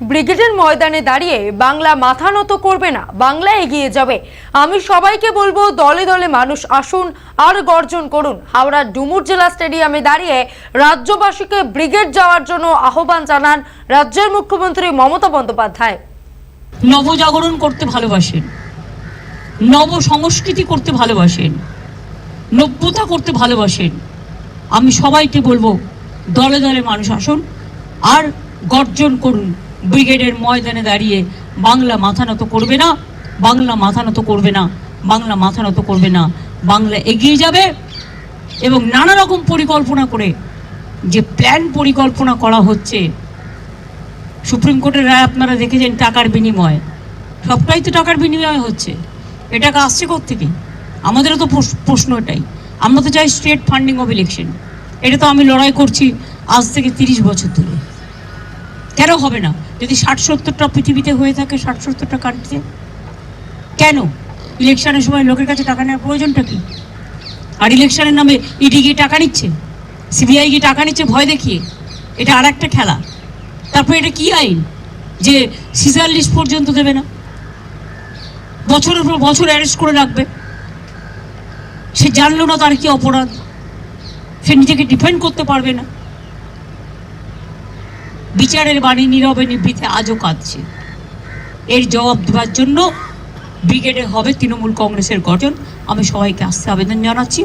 ব্রিগেডের ময়দানে দাঁড়িয়ে বাংলা মাথা নত করবে না, বাংলা এগিয়ে যাবে। আমি সবাইকে বলব, দলে দলে মানুষ আসুন, আর গর্জন করুন। হাওড়ার ডুমুর জেলা স্টেডিয়ামে দাঁড়িয়ে রাজ্যবাসীকে ব্রিগেড যাওয়ার জন্য আহ্বান জানান রাজ্যের মুখ্যমন্ত্রী মমতা বন্দ্যোপাধ্যায়। নবজাগরণ করতে ভালোবাসেন। নব সংস্কৃতি করতে ভালোবাসেন। নব্যতা করতে ভালোবাসেন। আমি সবাইকে বলব, দলে দলে মানুষ আসুন, আর গর্জন করুন। ব্রিগেডের ময়দানে দাঁড়িয়ে বাংলা মাথা নত করবে না, বাংলা মাথা নত করবে না, বাংলা মাথা নত করবে না, বাংলা এগিয়ে যাবে এবং নানা রকম পরিকল্পনা করে যে প্ল্যান পরিকল্পনা করা হচ্ছে, সুপ্রিম কোর্টের রায় আপনারা দেখেছেন টাকার বিনিময়। সবটাই তো টাকার বিনিময় হচ্ছে। এ টাকা আসছে থেকে আমাদেরও তো প্রশ্ন এটাই। আমরা তো চাই স্টেট ফান্ডিং অফ ইলেকশন এটা তো আমি লড়াই করছি আজ থেকে তিরিশ বছর ধরে। কেন হবে না? যদি ষাট সত্তরটা পৃথিবীতে হয়ে থাকে ষাট সত্তরটা কান্ট্রিতে কেন? ইলেকশনের সময় লোকের কাছে টাকা নেওয়ার প্রয়োজনটা কি? আর ইলেকশনের নামে ইডি গিয়ে টাকা নিচ্ছে? সিবিআই গিয়ে টাকা নিচ্ছে ভয় দেখিয়ে? এটা আর একটা খেলা। তারপর এটা কি আইন? যে সিজার লিস্ট পর্যন্ত দেবে না? বছরের পর বছর অ্যারেস্ট করে রাখবে? সে জানলো না তার কি অপরাধ? সে নিজেকে ডিফেন্ড করতে পারবে না? বিচারের বাণী নীরবে নিভৃতে আজও কাঁদছে। এর জবাব দেওয়ার জন্য ব্রিগেডে হবে তৃণমূল কংগ্রেসের গঠন। আমি সবাইকে আসতে আবেদন জানাচ্ছি।